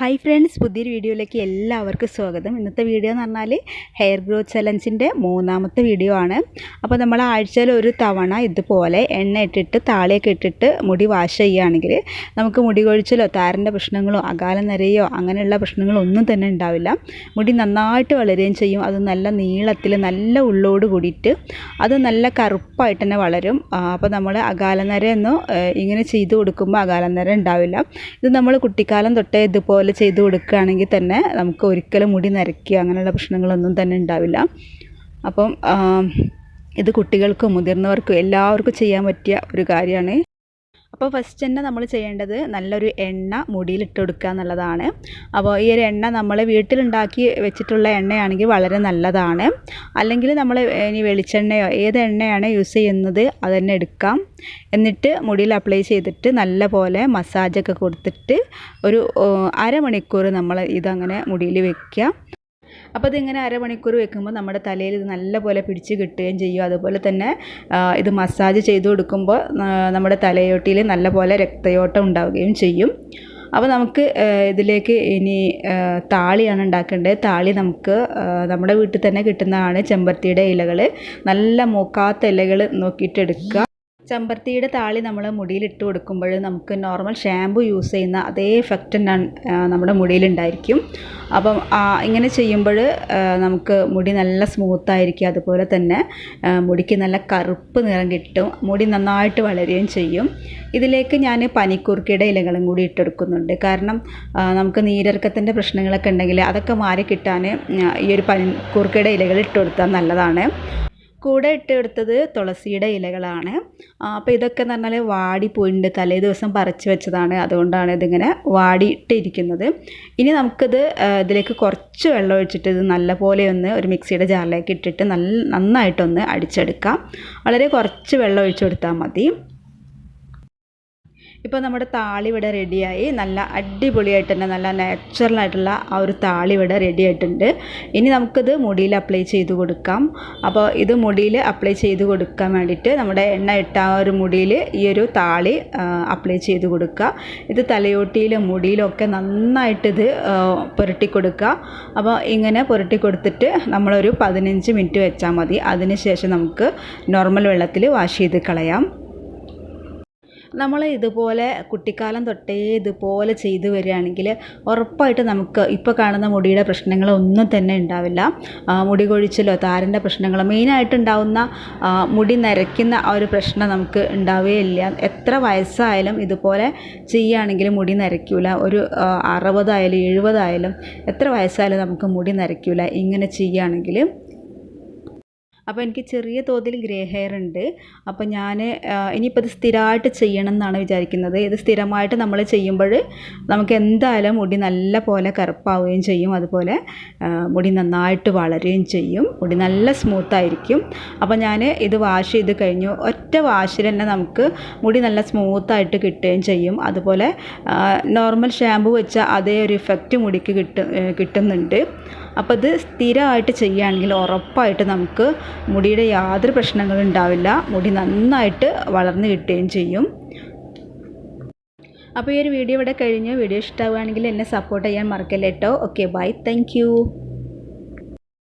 Hi friends പുതിയൊരു വീഡിയോയിലേക്ക് എല്ലാവർക്കും സ്വാഗതം. ഇന്നത്തെ വീഡിയോ എന്ന് പറഞ്ഞാൽ ഹെയർ ഗ്രോത്ത് ചലഞ്ചിന്റെ മൂന്നാമത്തെ വീഡിയോ ആണ്. അപ്പോൾ നമ്മൾ ആഴ്ചയിൽ ഒരു തവണ ഇതുപോലെ എണ്ണ ഇട്ടിട്ട് താളിയൊക്കെ ഇട്ടിട്ട് മുടി വാഷ് ചെയ്യുകയാണെങ്കിൽ നമുക്ക് മുടി കൊഴിച്ചിലോ താരന്റെ പ്രശ്നങ്ങളോ അകാല നിരയോ അങ്ങനെയുള്ള പ്രശ്നങ്ങളോ ഒന്നും തന്നെ ഉണ്ടാവില്ല. മുടി നന്നായിട്ട് വളരുകയും ചെയ്യും. അത് നല്ല നീളത്തിൽ നല്ല ഉള്ളോട് കൂടിയിട്ട് അത് നല്ല കറുപ്പായിട്ട് തന്നെ വളരും. അപ്പോൾ നമ്മൾ അകാല ഇങ്ങനെ ചെയ്തു കൊടുക്കുമ്പോൾ അകാല ഉണ്ടാവില്ല. ഇത് നമ്മൾ കുട്ടിക്കാലം തൊട്ടേ ഇതുപോലെ ചെയ്ത് കൊടുക്കുകയാണെങ്കിൽ തന്നെ നമുക്ക് ഒരിക്കലും മുടി നരയ്ക്കുക അങ്ങനെയുള്ള പ്രശ്നങ്ങളൊന്നും തന്നെ ഉണ്ടാവില്ല. അപ്പം ഇത് കുട്ടികൾക്കും മുതിർന്നവർക്കും എല്ലാവർക്കും ചെയ്യാൻ പറ്റിയ ഒരു കാര്യമാണ് അപ്പോൾ ഫസ്റ്റ് തന്നെ നമ്മൾ ചെയ്യേണ്ടത് നല്ലൊരു എണ്ണ മുടിയിലിട്ട് കൊടുക്കുക എന്നുള്ളതാണ്. അപ്പോൾ ഈ ഒരു എണ്ണ നമ്മൾ വീട്ടിലുണ്ടാക്കി വെച്ചിട്ടുള്ള എണ്ണയാണെങ്കിൽ വളരെ നല്ലതാണ്. അല്ലെങ്കിൽ നമ്മൾ ഇനി വെളിച്ചെണ്ണയോ ഏത് എണ്ണയാണ് യൂസ് ചെയ്യുന്നത് അത് തന്നെ എടുക്കാം. എന്നിട്ട് മുടിയിൽ അപ്ലൈ ചെയ്തിട്ട് നല്ല പോലെ മസാജൊക്കെ കൊടുത്തിട്ട് ഒരു അരമണിക്കൂർ നമ്മൾ ഇതങ്ങനെ മുടിയിൽ വെക്കുക. അപ്പോൾ ഇതിങ്ങനെ അരമണിക്കൂർ വെക്കുമ്പോൾ നമ്മുടെ തലയിൽ ഇത് നല്ലപോലെ പിടിച്ച് കിട്ടുകയും ചെയ്യും. അതുപോലെ തന്നെ ഇത് മസാജ് ചെയ്ത് കൊടുക്കുമ്പോൾ നമ്മുടെ തലയോട്ടിയിൽ നല്ലപോലെ രക്തയോട്ടം ഉണ്ടാവുകയും ചെയ്യും. അപ്പോൾ നമുക്ക് ഇതിലേക്ക് ഇനി താളിയാണ് ഉണ്ടാക്കേണ്ടത്. താളി നമുക്ക് നമ്മുടെ വീട്ടിൽ തന്നെ കിട്ടുന്നതാണ് ചെമ്പരത്തിയുടെ ഇലകൾ നല്ല മൂക്കാത്ത ഇലകൾ നോക്കിയിട്ട് എടുക്കുക. ചെമ്പരത്തിയുടെ താളി നമ്മൾ മുടിയിൽ ഇട്ട് കൊടുക്കുമ്പോൾ നമുക്ക് നോർമൽ ഷാമ്പു യൂസ് ചെയ്യുന്ന അതേ എഫക്റ്റ് നമ്മുടെ മുടിയിലുണ്ടായിരിക്കും അപ്പം ഇങ്ങനെ ചെയ്യുമ്പോൾ നമുക്ക് മുടി നല്ല സ്മൂത്തായിരിക്കും അതുപോലെ തന്നെ മുടിക്ക് നല്ല കറുപ്പ് നിറം കിട്ടും. മുടി നന്നായിട്ട് വളരുകയും ചെയ്യും. ഇതിലേക്ക് ഞാൻ പനിക്കൂർക്കയുടെ ഇലകളും കൂടി ഇട്ടെടുക്കുന്നുണ്ട് കാരണം നമുക്ക് നീരിറക്കത്തിന്റെ പ്രശ്നങ്ങളൊക്കെ ഉണ്ടെങ്കിൽ അതൊക്കെ മാറി കിട്ടാൻ ഈ ഒരു പനിക്കൂർക്കയുടെ ഇലകൾ ഇട്ട് കൊടുത്താൽ നല്ലതാണ്. കൂടെ ഇട്ടെടുത്തത് തുളസിയുടെ ഇലകളാണ്. അപ്പോൾ ഇതൊക്കെ എന്ന് പറഞ്ഞാൽ വാടി വാടിപ്പോയിട്ടുണ്ട് തലേ ദിവസം പറിച്ചു വെച്ചതാണ്. അതുകൊണ്ടാണ് ഇതിങ്ങനെ വാടിയിട്ടിരിക്കുന്നത്. ഇനി നമുക്കിത് ഇതിലേക്ക് കുറച്ച് വെള്ളം ഒഴിച്ചിട്ട് ഇത് നല്ലപോലെ ഒന്ന് ഒരു മിക്സിയുടെ ജാറിലേക്ക് ഇട്ടിട്ട് നല്ല നന്നായിട്ടൊന്ന് അടിച്ചെടുക്കാം. വളരെ കുറച്ച് വെള്ളം ഒഴിച്ചു കൊടുത്താൽ മതി. ഇപ്പോൾ നമ്മുടെ താളി ഇവിടെ റെഡിയായി നല്ല അടിപൊളിയായിട്ട് തന്നെ നല്ല നാച്ചുറലായിട്ടുള്ള ആ ഒരു താളി ഇവിടെ റെഡി ആയിട്ടുണ്ട്. ഇനി നമുക്കിത് മുടിയിൽ അപ്ലൈ ചെയ്ത് കൊടുക്കാം. അപ്പോൾ ഇത് മുടിയിൽ അപ്ലൈ ചെയ്ത് കൊടുക്കാൻ വേണ്ടിയിട്ട് നമ്മുടെ എണ്ണ ഇട്ട ആ ഒരു മുടിയിൽ ഈ ഒരു താളി അപ്ലൈ ചെയ്ത് കൊടുക്കുക. ഇത് തലയോട്ടിയിലും മുടിയിലും ഒക്കെ നന്നായിട്ട് ഇത് പുരട്ടി കൊടുക്കുക. അപ്പോൾ ഇങ്ങനെ പുരട്ടി കൊടുത്തിട്ട് നമ്മളൊരു പതിനഞ്ച് മിനിറ്റ് വെച്ചാൽ മതി. അതിന് ശേഷം നമുക്ക് നോർമൽ വെള്ളത്തിൽ വാഷ് ചെയ്ത് കളയാം. നമ്മൾ ഇതുപോലെ കുട്ടിക്കാലം തൊട്ടേ ഇതുപോലെ ചെയ്തു വരികയാണെങ്കിൽ ഉറപ്പായിട്ട് നമുക്ക് ഇപ്പോൾ കാണുന്ന മുടിയുടെ പ്രശ്നങ്ങളൊന്നും തന്നെ ഉണ്ടാവില്ല. മുടി കൊഴിച്ചിലോ താരന്റെ പ്രശ്നങ്ങളോ മെയിനായിട്ട് ഉണ്ടാവുന്ന മുടി നരയ്ക്കുന്ന ആ ഒരു പ്രശ്നം നമുക്ക് ഉണ്ടാവുകയില്ല. എത്ര വയസ്സായാലും ഇതുപോലെ ചെയ്യുകയാണെങ്കിൽ മുടി നരയ്ക്കില്ല ഒരു അറുപതായാലും എഴുപതായാലും എത്ര വയസ്സായാലും നമുക്ക് മുടി നരയ്ക്കില്ല ഇങ്ങനെ ചെയ്യുകയാണെങ്കിൽ അപ്പോൾ എനിക്ക് ചെറിയ തോതിൽ ഗ്രേ ഹെയർ ഉണ്ട്. അപ്പോൾ ഞാൻ ഇനിയിപ്പോൾ ഇത് സ്ഥിരമായിട്ട് ചെയ്യണം എന്നാണ് വിചാരിക്കുന്നത്. ഇത് സ്ഥിരമായിട്ട് നമ്മൾ ചെയ്യുമ്പോൾ നമുക്ക് എന്തായാലും മുടി നല്ല പോലെ കറുപ്പാവുകയും ചെയ്യും. അതുപോലെ മുടി നന്നായിട്ട് വളരുകയും ചെയ്യും. മുടി നല്ല സ്മൂത്തായിരിക്കും അപ്പോൾ ഞാൻ ഇത് വാഷ് ചെയ്ത് കഴിഞ്ഞു. ഒറ്റ വാഷിൽ തന്നെ നമുക്ക് മുടി നല്ല സ്മൂത്തായിട്ട് കിട്ടുകയും ചെയ്യും. അതുപോലെ നോർമൽ ഷാമ്പു വെച്ച അതേ ഒരു ഇഫക്റ്റ് മുടിക്ക് കിട്ടും കിട്ടുന്നുണ്ട്. അപ്പോൾ ഇത് സ്ഥിരമായിട്ട് ചെയ്യുകയാണെങ്കിൽ ഉറപ്പായിട്ട് നമുക്ക് മുടിയുടെ യാതൊരു പ്രശ്നങ്ങളും ഉണ്ടാവില്ല. മുടി നന്നായിട്ട് വളർന്നു കിട്ടുകയും ചെയ്യും. അപ്പോൾ ഈ ഒരു വീഡിയോ ഇവിടെ കഴിഞ്ഞു. വീഡിയോ ഇഷ്ടമാവുകയാണെങ്കിൽ എന്നെ സപ്പോർട്ട് ചെയ്യാൻ മറക്കല്ലേട്ടോ ഓക്കെ ബൈ താങ്ക്